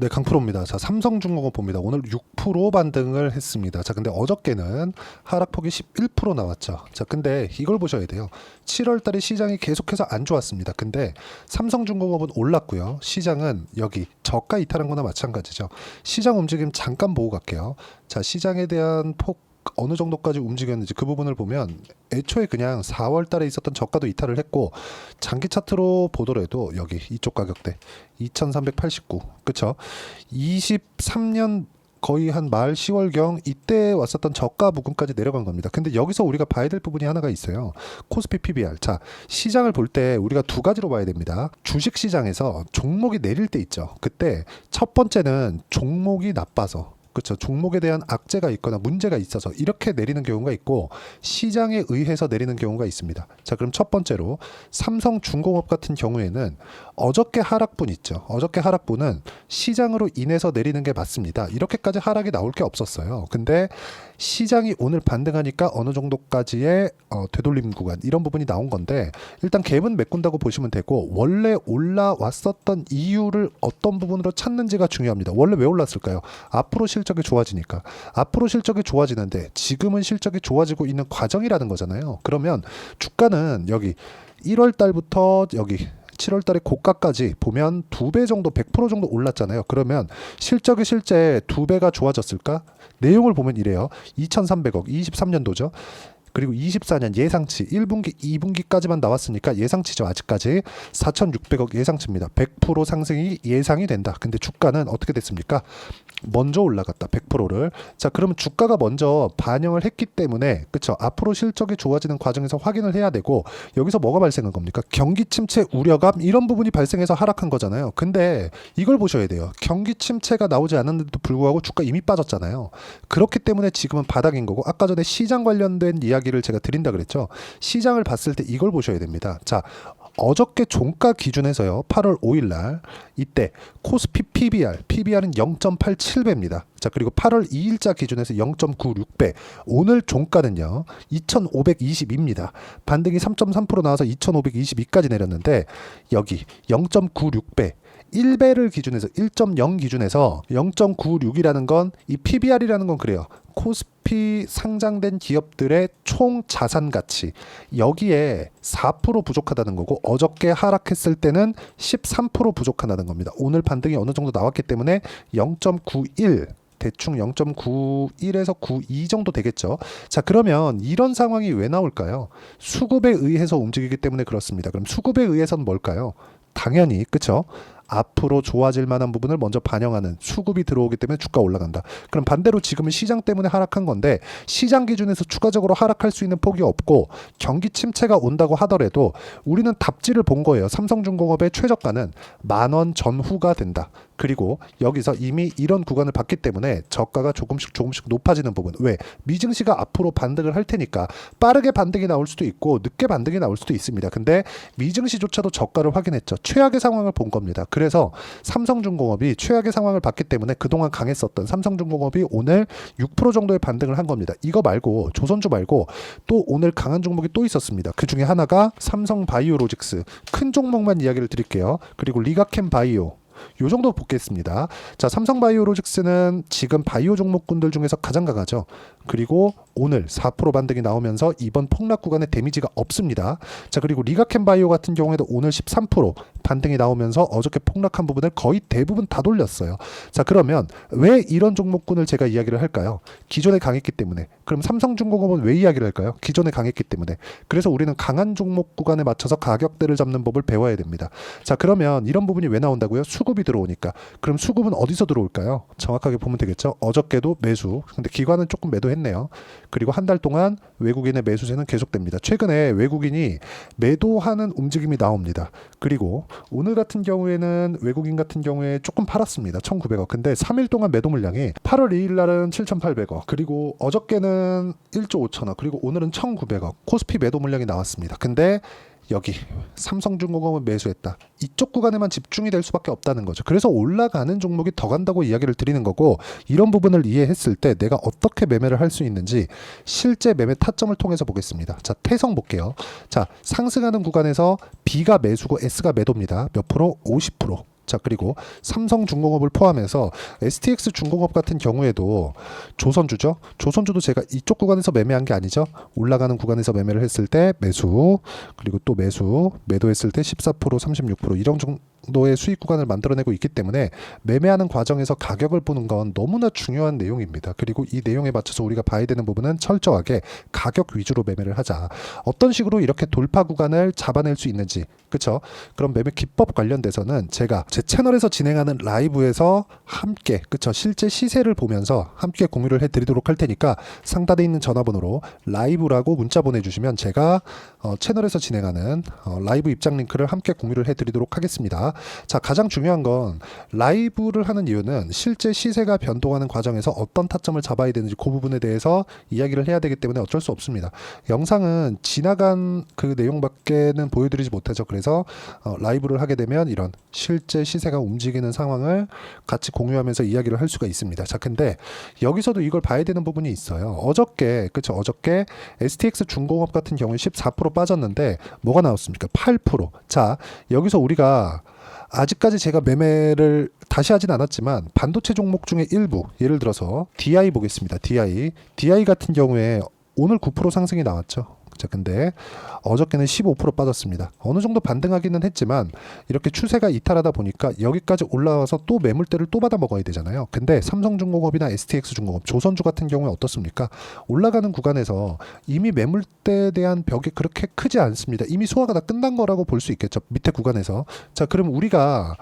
네, 강프로입니다. 자, 삼성중공업 봅니다. 오늘 6% 반등을 했습니다. 자, 근데 어저께는 하락폭이 11% 나왔죠. 자, 근데 이걸 보셔야 돼요. 7월 달에 시장이 계속해서 안 좋았습니다. 근데 삼성중공업은 올랐고요. 시장은 여기 저가 이탈한 거나 마찬가지죠. 시장 움직임 잠깐 보고 갈게요. 자, 시장에 대한 폭 어느 정도까지 움직였는지 그 부분을 보면 애초에 그냥 4월 달에 있었던 저가도 이탈을 했고 장기 차트로 보더라도 여기 이쪽 가격대 2389 그쵸 23년 거의 한 말 10월경 이때 왔었던 저가 부근까지 내려간 겁니다. 근데 여기서 우리가 봐야 될 부분이 하나가 있어요. 코스피 PBR. 자, 시장을 볼 때 우리가 두 가지로 봐야 됩니다. 주식 시장에서 종목이 내릴 때 있죠. 그때 첫 번째는 종목이 나빠서 그렇죠. 종목에 대한 악재가 있거나 문제가 있어서 이렇게 내리는 경우가 있고 시장에 의해서 내리는 경우가 있습니다. 자, 그럼 첫 번째로 삼성중공업 같은 경우에는 어저께 하락분 있죠. 어저께 하락분은 시장으로 인해서 내리는 게 맞습니다. 이렇게까지 하락이 나올 게 없었어요. 근데 시장이 오늘 반등하니까 어느 정도까지의 어, 되돌림 구간 이런 부분이 나온 건데 일단 갭은 메꾼다고 보시면 되고 원래 올라왔었던 이유를 어떤 부분으로 찾는지가 중요합니다. 원래 왜 올랐을까요? 앞으로 실 적이 좋아지니까 앞으로 실적이 좋아지는데 지금은 실적이 좋아지고 있는 과정이라는 거잖아요. 그러면 주가는 여기 1월 달부터 여기 7월 달에 고가까지 보면 두 배 정도 100% 정도 올랐잖아요. 그러면 실적이 실제 두 배가 좋아졌을까? 내용을 보면 이래요. 2,300억 23년도죠. 그리고 24년 예상치 1분기, 2분기까지만 나왔으니까 예상치죠. 아직까지 4,600억 예상치입니다. 100% 상승이 예상이 된다. 근데 주가는 어떻게 됐습니까? 먼저 올라갔다. 100%를. 자, 그러면 주가가 먼저 반영을 했기 때문에 그쵸 앞으로 실적이 좋아지는 과정에서 확인을 해야 되고 여기서 뭐가 발생한 겁니까? 경기 침체 우려감 이런 부분이 발생해서 하락한 거잖아요. 근데 이걸 보셔야 돼요. 경기 침체가 나오지 않았는데도 불구하고 주가 이미 빠졌잖아요. 그렇기 때문에 지금은 바닥인 거고 아까 전에 시장 관련된 이야기를 제가 드린다 그랬죠. 시장을 봤을 때 이걸 보셔야 됩니다. 자, 어저께 종가 기준에서요. 8월 5일 날 이때 코스피 PBR, PBR은 0.87배입니다. 자, 그리고 8월 2일자 기준에서 0.96배. 오늘 종가는요. 2,522입니다. 반등이 3.3% 나와서 2,522까지 내렸는데 여기 0.96배 1배를 기준해서 1.0 기준에서 0.96이라는 건 이 PBR이라는 건 그래요. 코스피 상장된 기업들의 총 자산 가치 여기에 4% 부족하다는 거고 어저께 하락했을 때는 13% 부족하다는 겁니다. 오늘 반등이 어느 정도 나왔기 때문에 0.91 대충 0.91에서 92 정도 되겠죠. 자, 그러면 이런 상황이 왜 나올까요? 수급에 의해서 움직이기 때문에 그렇습니다. 그럼 수급에 의해서는 뭘까요? 당연히 그쵸 앞으로 좋아질 만한 부분을 먼저 반영하는 수급이 들어오기 때문에 주가 올라간다. 그럼 반대로 지금은 시장 때문에 하락한 건데 시장 기준에서 추가적으로 하락할 수 있는 폭이 없고 경기 침체가 온다고 하더라도 우리는 답지를 본 거예요. 삼성중공업의 최저가는 만 원 전후가 된다. 그리고 여기서 이미 이런 구간을 봤기 때문에 저가가 조금씩 조금씩 높아지는 부분. 왜? 미증시가 앞으로 반등을 할 테니까 빠르게 반등이 나올 수도 있고 늦게 반등이 나올 수도 있습니다. 근데 미증시조차도 저가를 확인했죠. 최악의 상황을 본 겁니다. 그래서 삼성중공업이 최악의 상황을 봤기 때문에 그동안 강했었던 삼성중공업이 오늘 6% 정도의 반등을 한 겁니다. 이거 말고 조선주 말고 또 오늘 강한 종목이 또 있었습니다. 그 중에 하나가 삼성바이오로직스 큰 종목만 이야기를 드릴게요. 그리고 리가캠 바이오 요 정도 보겠습니다. 자, 삼성바이오로직스는 지금 바이오 종목군들 중에서 가장 강하죠. 그리고 오늘 4% 반등이 나오면서 이번 폭락 구간에 데미지가 없습니다. 자, 그리고 리가캠 바이오 같은 경우에도 오늘 13% 반등이 나오면서 어저께 폭락한 부분을 거의 대부분 다 돌렸어요. 자, 그러면 왜 이런 종목군을 제가 이야기를 할까요? 기존에 강했기 때문에. 그럼 삼성중공업은 왜 이야기를 할까요? 기존에 강했기 때문에. 그래서 우리는 강한 종목 구간에 맞춰서 가격대를 잡는 법을 배워야 됩니다. 자, 그러면 이런 부분이 왜 나온다고요? 수급이 들어오니까. 그럼 수급은 어디서 들어올까요? 정확하게 보면 되겠죠. 어저께도 매수. 근데 기관은 조금 매도했네요. 그리고 한 달 동안 외국인의 매수세는 계속됩니다. 최근에 외국인이 매도하는 움직임이 나옵니다. 그리고 오늘 같은 경우에는 외국인 같은 경우에 조금 팔았습니다. 1,900억. 근데 3일 동안 매도 물량이 8월 2일 날은 7,800억. 그리고 어저께는 1조 5천억. 그리고 오늘은 1,900억. 코스피 매도 물량이 나왔습니다. 근데 여기 삼성중공업은 매수했다. 이쪽 구간에만 집중이 될 수밖에 없다는 거죠. 그래서 올라가는 종목이 더 간다고 이야기를 드리는 거고 이런 부분을 이해했을 때 내가 어떻게 매매를 할 수 있는지 실제 매매 타점을 통해서 보겠습니다. 자, 태성 볼게요. 자, 상승하는 구간에서 B가 매수고 S가 매도입니다. 몇 프로? 50%. 자 그리고 삼성중공업을 포함해서 STX 중공업 같은 경우에도 조선주죠. 조선주도 제가 이쪽 구간에서 매매한 게 아니죠. 올라가는 구간에서 매매를 했을 때 매수 그리고 또 매수 매도했을 때 14% 36% 이런 정도의 수익 구간을 만들어내고 있기 때문에 매매하는 과정에서 가격을 보는 건 너무나 중요한 내용입니다. 그리고 이 내용에 맞춰서 우리가 봐야 되는 부분은 철저하게 가격 위주로 매매를 하자. 어떤 식으로 이렇게 돌파 구간을 잡아낼 수 있는지, 그렇죠? 그럼 매매 기법 관련돼서는 제가 제 채널에서 진행하는 라이브에서 함께, 그렇죠? 실제 시세를 보면서 함께 공유를 해드리도록 할 테니까 상단에 있는 전화번호로 라이브라고 문자 보내주시면 제가 어, 채널에서 진행하는 어, 라이브 입장 링크를 함께 공유를 해드리도록 하겠습니다. 자, 가장 중요한 건 라이브를 하는 이유는 실제 시세가 변동하는 과정에서 어떤 타점을 잡아야 되는지 그 부분에 대해서 이야기를 해야 되기 때문에 어쩔 수 없습니다. 영상은 지나간 그 내용밖에는 보여드리지 못하죠. 그래서 어, 라이브를 하게 되면 이런 실제 시세가 움직이는 상황을 같이 공유하면서 이야기를 할 수가 있습니다. 자, 근데 여기서도 이걸 봐야 되는 부분이 있어요. 어저께 그쵸 어저께 STX 중공업 같은 경우에 14% 빠졌는데 뭐가 나왔습니까? 8%. 자, 여기서 우리가 아직까지 제가 매매를 다시 하진 않았지만 반도체 종목 중에 일부 예를 들어서 DI 보겠습니다. DI. DI 같은 경우에 오늘 9% 상승이 나왔죠. 자, 근데 어저께는 15% 빠졌습니다. 어느 정도 반등하기는 했지만 이렇게 추세가 이탈하다 보니까 여기까지 올라와서 또 매물대를 또 받아 먹어야 되잖아요. 근데 삼성중공업이나 STX중공업, 조선주 같은 경우에 어떻습니까? 올라가는 구간에서 이미 매물대에 대한 벽이 그렇게 크지 않습니다. 이미 소화가 다 끝난 거라고 볼 수 있겠죠. 밑에 구간에서. 자, 그럼 우리가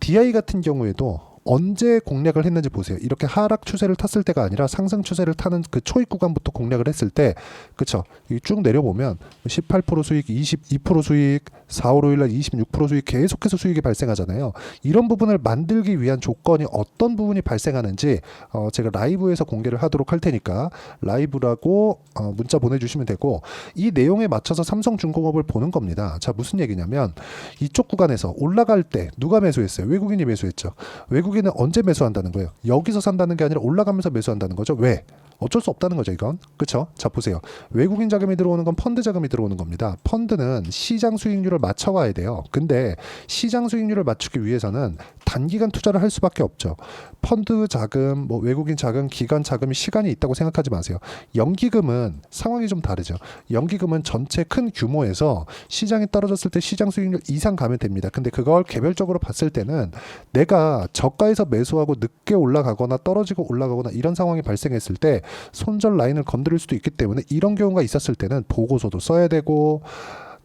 DI 같은 경우에도 언제 공략을 했는지 보세요. 이렇게 하락 추세를 탔을 때가 아니라 상승 추세를 타는 그 초입 구간부터 공략을 했을 때, 그쵸? 이쭉 내려보면 18% 수익, 22% 수익, 4, 5, 5일 날 26% 수익 계속해서 수익이 발생하잖아요. 이런 부분을 만들기 위한 조건이 어떤 부분이 발생하는지 어, 제가 라이브에서 공개를 하도록 할 테니까 라이브라고 어, 문자 보내주시면 되고 이 내용에 맞춰서 삼성중공업을 보는 겁니다. 자 무슨 얘기냐면 이쪽 구간에서 올라갈 때 누가 매수했어요? 외국인이 매수했죠. 외국 인은 언제 매수한다는 거예요? 여기서 산다는 게 아니라 올라가면서 매수한다는 거죠. 왜? 어쩔 수 없다는 거죠, 이건. 그쵸? 자, 보세요. 외국인 자금이 들어오는 건 펀드 자금이 들어오는 겁니다. 펀드는 시장 수익률을 맞춰 가야 돼요. 근데 시장 수익률을 맞추기 위해서는 단기간 투자를 할 수밖에 없죠. 펀드 자금, 뭐 외국인 자금, 기관 자금이 시간이 있다고 생각하지 마세요. 연기금은 상황이 좀 다르죠. 연기금은 전체 큰 규모에서 시장이 떨어졌을 때 시장 수익률 이상 가면 됩니다. 근데 그걸 개별적으로 봤을 때는 내가 저가에서 매수하고 늦게 올라가거나 떨어지고 올라가거나 이런 상황이 발생했을 때 손절 라인을 건드릴 수도 있기 때문에 이런 경우가 있었을 때는 보고서도 써야 되고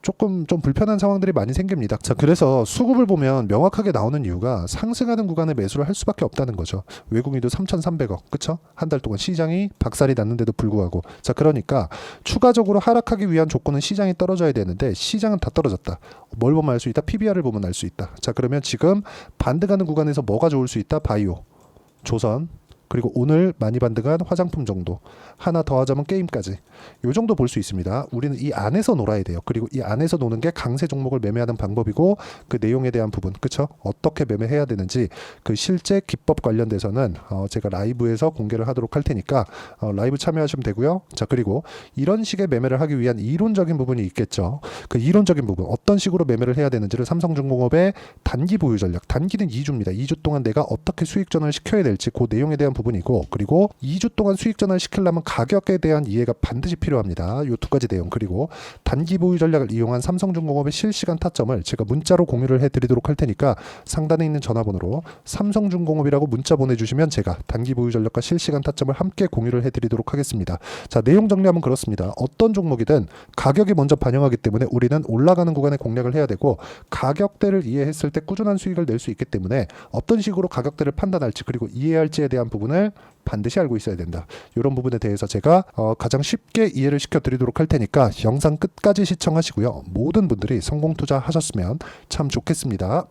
조금 좀 불편한 상황들이 많이 생깁니다. 자, 그래서 수급을 보면 명확하게 나오는 이유가 상승하는 구간에 매수를 할 수밖에 없다는 거죠. 외국인도 3,300억, 그쵸? 한 달 동안 시장이 박살이 났는데도 불구하고. 자, 그러니까 추가적으로 하락하기 위한 조건은 시장이 떨어져야 되는데 시장은 다 떨어졌다. 뭘 보면 알 수 있다? PBR을 보면 알 수 있다. 자, 그러면 지금 반등하는 구간에서 뭐가 좋을 수 있다? 바이오, 조선, 그리고 오늘 많이 반등한 화장품 정도 하나 더 하자면 게임까지 요 정도 볼 수 있습니다. 우리는 이 안에서 놀아야 돼요. 그리고 이 안에서 노는 게 강세 종목을 매매하는 방법이고 그 내용에 대한 부분 그쵸? 어떻게 매매해야 되는지 그 실제 기법 관련돼서는 어 제가 라이브에서 공개를 하도록 할 테니까 어 라이브 참여하시면 되고요. 자 그리고 이런 식의 매매를 하기 위한 이론적인 부분이 있겠죠. 그 이론적인 부분 어떤 식으로 매매를 해야 되는지를 삼성중공업의 단기 보유 전략 단기는 2주입니다. 2주 동안 내가 어떻게 수익 전환을 시켜야 될지 그 내용에 대한 부분이고 그리고 2주 동안 수익 전환을 시키려면 가격에 대한 이해가 반드시 필요합니다. 이 두 가지 내용 그리고 단기 보유 전략을 이용한 삼성중공업의 실시간 타점을 제가 문자로 공유를 해드리도록 할 테니까 상단에 있는 전화번호로 삼성중공업이라고 문자 보내주시면 제가 단기 보유 전략과 실시간 타점을 함께 공유를 해드리도록 하겠습니다. 자 내용 정리하면 그렇습니다. 어떤 종목이든 가격이 먼저 반영하기 때문에 우리는 올라가는 구간에 공략을 해야 되고 가격대를 이해했을 때 꾸준한 수익을 낼 수 있기 때문에 어떤 식으로 가격대를 판단할지 그리고 이해할지에 대한 부분을 반드시 알고 있어야 된다. 이런 부분에 대해서 제가 어, 가장 쉽게 이해를 시켜드리도록 할 테니까 영상 끝까지 시청하시고요. 모든 분들이 성공 투자하셨으면 참 좋겠습니다.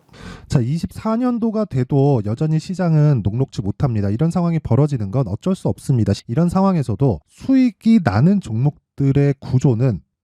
자, 24년도가 돼도 여전히 시장은 녹록지 못합니다. 이런 상황이 벌어지는 건 어쩔 수 없습니다. 이런 상황에서도 수익이 나는 종목들의 구조는